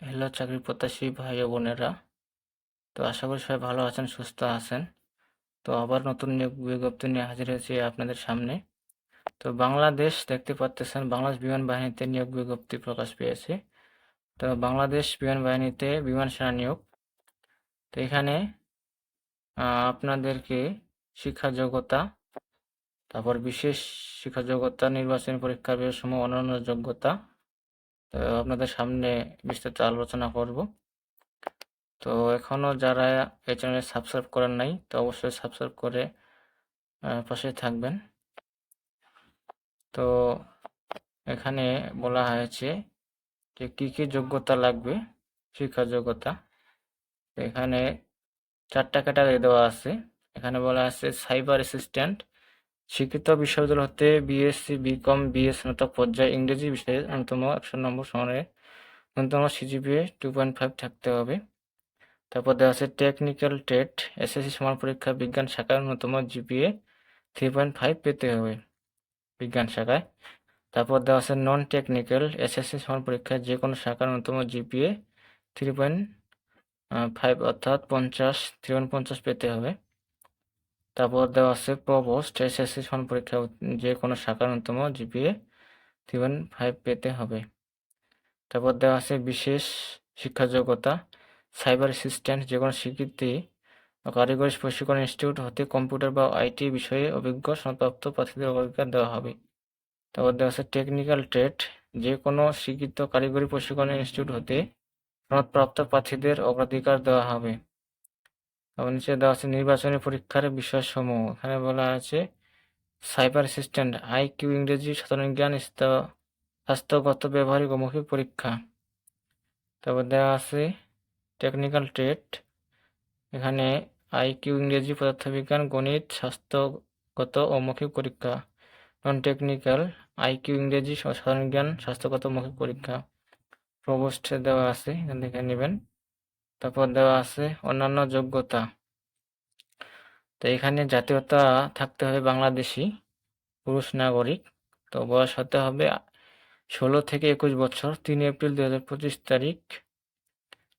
Hello, চাকরি প্রত্যাশী ভাই ও বোনেরা। তো আশা করি সবাই ভালো আছেন, সুস্থ আছেন। তো আবার নতুন নিয়োগ বিজ্ঞপ্তি নিয়ে হাজির হয়েছি আপনাদের সামনে। তো বাংলাদেশ দেখতে পাচ্তেছেন, বাংলাদেশ বিমান বাহিনীতে নিয়োগ বিজ্ঞপ্তি প্রকাশ পেয়েছে। তো বাংলাদেশ বিমান বাহিনীতে বিমান সেনা নিয়োগ। তো এখানে আপনাদেরকে শিক্ষা যোগ্যতা, তারপর বিশেষ শিক্ষা যোগ্যতা, নির্বাচনী পরীক্ষার সমূহ অন্যান্য যোগ্যতা আপনাদের সামনে বিস্তারিত আলোচনা করব। তো এখনও যারা এই চ্যানেলে সাবস্ক্রাইব করেন নাই, তো অবশ্যই সাবস্ক্রাইব করে পাশে থাকবেন। তো এখানে বলা হয়েছে যে কী কী যোগ্যতা লাগবে, শিক্ষা যোগ্যতা। এখানে চারটা ক্যাটাগরি দেওয়া আছে। এখানে বলা আছে সাইবার অ্যাসিস্ট্যান্ট শিক্ষিত বিশ্ববিদ্যালয় হতে বিএসসি বিকম বিএস স্নাতক পর্যায়ে ইংরেজি বিষয়ে ন্যূনতম একশো নম্বর সমানে ন্যূনতম সিজিপিএ টু পয়েন্ট ফাইভ থাকতে হবে। তারপর দেওয়া আছে টেকনিক্যাল টেট এসএসসি সমান পরীক্ষা বিজ্ঞান শাখায় ন্যূনতম জিপিএ থ্রি পয়েন্ট ফাইভ পেতে হবে বিজ্ঞান শাখায়। তারপর দেওয়া আছে নন টেকনিক্যাল এসএসসি সমান পরীক্ষায় যে কোনো শাখার ন্যূনতম জিপিএ থ্রি পয়েন্ট ফাইভ অর্থাৎ পঞ্চাশ থ্রি পয়েন্ট পঞ্চাশ পেতে হবে। তারপর দেওয়া আছে প্রবোস্ট এসএসসি সমান পরীক্ষা যে কোনো শাখার ন্যূনতম জিপিএ থ্রি পয়েন্ট ফাইভ পেতে হবে। তারপর দেওয়া আছে বিশেষ শিক্ষা যোগ্যতা সাইবার অ্যাসিস্ট্যান্ট যে কোনো স্বীকৃতি কারিগরি প্রশিক্ষণ ইনস্টিটিউট হতে কম্পিউটার বা আইটি বিষয়ে অভিজ্ঞ সনদপ্রাপ্ত প্রার্থীদের অগ্রাধিকার দেওয়া হবে। তারপর দেওয়া আছে টেকনিক্যাল ট্রেড যে কোনো স্বীকৃত কারিগরি প্রশিক্ষণ ইনস্টিটিউট হতে সনদপ্রাপ্ত প্রার্থীদের অগ্রাধিকার দেওয়া হবে। নিচে দেওয়া আছে নির্বাচনী পরীক্ষার বিষয়সমূহ। এখানে বলা আছে, সাইবার অ্যাসিস্ট্যান্ট, আইকিউ, ইংরেজি, সাধারণ জ্ঞান স্বাস্থ্যগত, ব্যবহারিক ও পরীক্ষা। তারপর দেওয়া আছে, টেকনিক্যাল ট্রেড। এখানে আইকিউ, ইংরেজি, পদার্থবিজ্ঞান, গণিত, স্বাস্থ্যগত ও মৌখিক পরীক্ষা। নন টেকনিক্যাল, আইকিউ, ইংরেজি, সাধারণ জ্ঞান, স্বাস্থ্যগত মৌখিক পরীক্ষা। প্রবোস্টে দেওয়া আছে, এখান থেকে নেবেন। তারপর দেওয়া আছে, অন্যান্য যোগ্যতা। তো এখানে জাতীয়তা থাকতে হবে বাংলাদেশি, পুরুষ নাগরিক। তো বয়স হতে হবে ষোলো থেকে একুশ বছর, তিন এপ্রিল দু হাজার পঁচিশ তারিখ।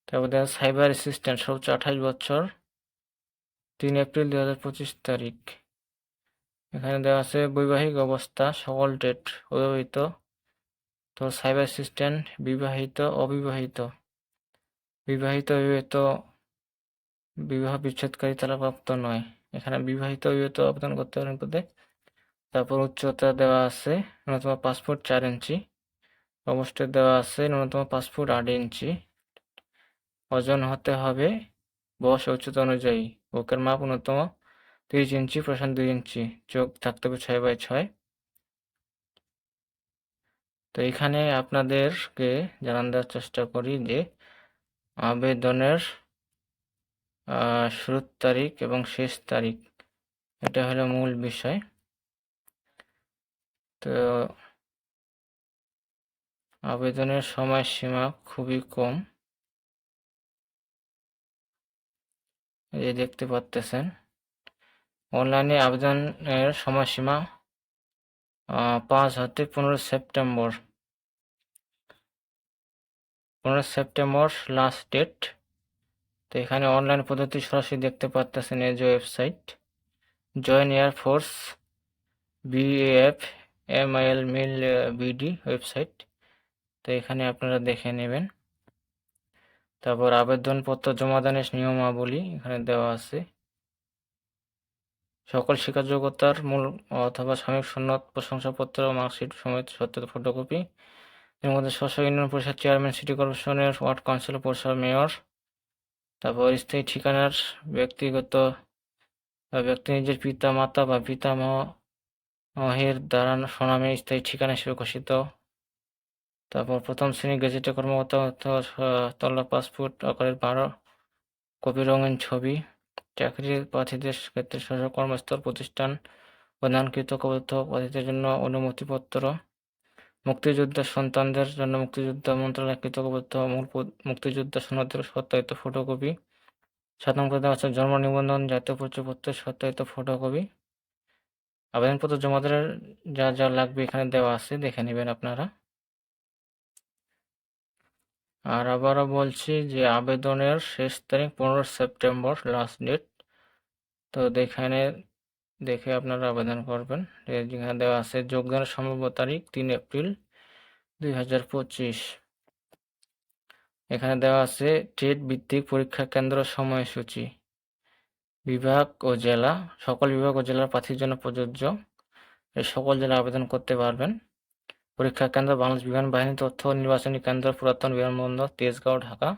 তারপর দেখা সাইবার অ্যাসিস্ট্যান্ট, সর্বোচ্চ আঠাশ বছর, তিন এপ্রিল দু হাজার পঁচিশ তারিখ। এখানে দেওয়া আছে বৈবাহিক অবস্থা, সকল ডেট অবিবাহিত তো সাইবার অ্যাসিস্ট্যান্ট বিবাহিত, অবিবাহিত। বিবাহিত অবিবাহিত বিবাহ বিচ্ছেদকারী তালাপ্রাপ্ত নয়। এখানে বিবাহিত অবিবাহিত আবেদন করতে পারেন পদে। তারপর উচ্চতা দেওয়া আছে ন্যূনতম পাসপোর্ট চার ইঞ্চি। অবশ্যই দেওয়া আছে ন্যূনতম পাসপোর্ট আট ইঞ্চি। ওজন হতে হবে বয়স উচ্চতা অনুযায়ী। বুকের মাপ ন্যূনতম তিরিশ ইঞ্চি প্রশান্ত দুই ইঞ্চি। চোখ থাকতে হবে ছয় বাই ছয়। তো এখানে আপনাদেরকে জানান দেওয়ার চেষ্টা করি যে আবেদনের শুরুর তারিখ এবং শেষ তারিখ। এটা হলো মূল বিষয়। তো, আবেদনের সময়সীমা খুবই কম। এই দেখতে পাচ্তেছেন, অনলাইনে আবেদনের সময়সীমা পাঁচ হতে পনেরো সেপ্টেম্বর। পনেরো সেপ্টেম্বর লাস্ট ডেট তো এখানে অনলাইন পদ্ধতি সরাসরি দেখতে পাচ্তেছেন এই যে website join air force BF MIL mil BD website তো এখানে আপনারা দেখে নেবেন। তারপর আবেদনপত্র জমাদানের নিয়মাবলী এখানে দেওয়া আছে। সকল শিক্ষাযোগ্যতার মূল অথবা সাময়িক সনদ, প্রশংসাপত্র, মার্কশিট সমেত সত্য ফটোকপি এর মধ্যে স্বশ ইউনিয়ন পরিষদ চেয়ারম্যান, সিটি কর্পোরেশনের ওয়ার্ড কাউন্সিলর পৌরসভা মেয়র, তারপর স্থায়ী ঠিকানার ব্যক্তিগত বা ব্যক্তি নিজের পিতা মাতা বা পিতামহের দ্বারা স্বনামে স্থায়ী ঠিকানা হিসেবে ঘোষিত। তারপর প্রথম শ্রেণি গেজেটে কর্মকর্তা অথবা স- তলা পাসপোর্ট আকারের বারো কপি রঙিন ছবি, চাকরির প্রার্থীদের ক্ষেত্রে কর্মস্থল, প্রতিষ্ঠান প্রদানকৃত কবদ্ধ প্রার্থীদের জন্য অনুমতিপত্র মুক্তিযোদ্ধার সন্তানদের জন্য মুক্তিযোদ্ধা মন্ত্রণালয় কৃতজ্ঞবদ্ধ মূল মুক্তিযোদ্ধা সনদের সত্যায়িত ফটোকপি, সাত নম্বর আছে, জন্ম নিবন্ধন জাতীয় পরিচয়পত্রের সত্যায়িত ফটোকপি। আবেদনপত্র জমা দেওয়ার যা যা লাগবে এখানে দেওয়া আছে, দেখে নেবেন আপনারা। আর আবারও বলছি যে আবেদনের শেষ তারিখ পনেরো সেপ্টেম্বর লাস্ট ডেট তো এখানে দেখে আপনারা আবেদন করবেন। যেখানে দেওয়া আছে যোগদানের সম্ভাব্য তারিখ তিন এপ্রিল দুই হাজার পঁচিশ। এখানে দেওয়া আছে টেট ভিত্তিক পরীক্ষা কেন্দ্র সময়সূচি। বিভাগ ও জেলা, সকল বিভাগ ও জেলার প্রার্থীর জন্য প্রযোজ্য। এই সকল জেলা আবেদন করতে পারবেন। পরীক্ষা কেন্দ্র বাংলাদেশ বিমান বাহিনী তথ্য নির্বাচনী কেন্দ্র পুরাতন বিমানবন্দর তেজগাঁও, ঢাকা।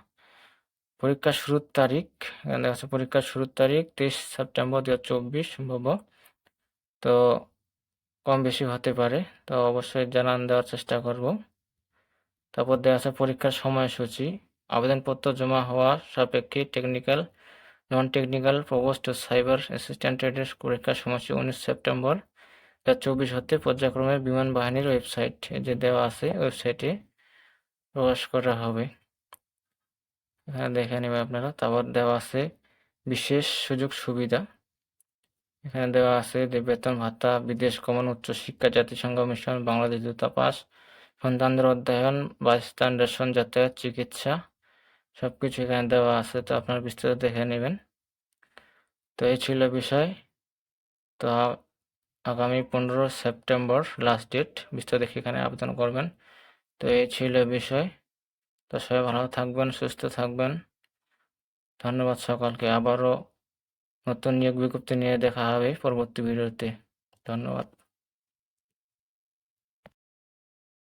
পরীক্ষার শুরুর তারিখ, এখানে দেখা যাচ্ছে পরীক্ষার শুরুর তারিখ তেইশ সেপ্টেম্বর দু হাজার চব্বিশ, সম্ভব? তো কম বেশি হতে পারে, তো অবশ্যই জানান, দেওয়ার চেষ্টা করব। তারপর দেওয়া আছে পরীক্ষার সময়সূচি, আবেদনপত্র জমা হওয়া সাপেক্ষে টেকনিক্যাল নন টেকনিক্যাল প্রবোস্ট সাইবার অ্যাসিস্ট্যান্টের পরীক্ষার সময়সূচি উনিশ সেপ্টেম্বর দু চব্বিশ হতে পর্যায়ক্রমে বিমান বাহিনীর ওয়েবসাইট যে দেওয়া আছে ওয়েবসাইটে প্রকাশ করা হবে। এখানে দেখে নেবেন আপনারা। তারপর দেওয়া আছে বিশেষ সুযোগ সুবিধা। এখানে দেওয়া আছে যে বেতন ভাতা, বিদেশ গমন উচ্চশিক্ষা জাতিসংঘ মিশন, বাংলাদেশ দূতাবাস, সন্তানদের অধ্যয়ন বাসস্থান রেশন যাতায়াত, চিকিৎসা সব কিছু এখানে দেওয়া আছে। তো আপনার বিস্তারিত দেখে নেবেন। তো এই ছিল বিষয়। তো আগামী পনেরো সেপ্টেম্বর লাস্ট ডেট। বিস্তারিত দেখে এখানে আবেদন করবেন। তো এই ছিল বিষয়। তো সবাই ভালো থাকবেন, সুস্থ থাকবেন। ধন্যবাদ সকলকে। আবারও নতুন নিয়োগ বিজ্ঞপ্তি নিয়ে দেখা হবে পরবর্তী ভিডিওতে। ধন্যবাদ।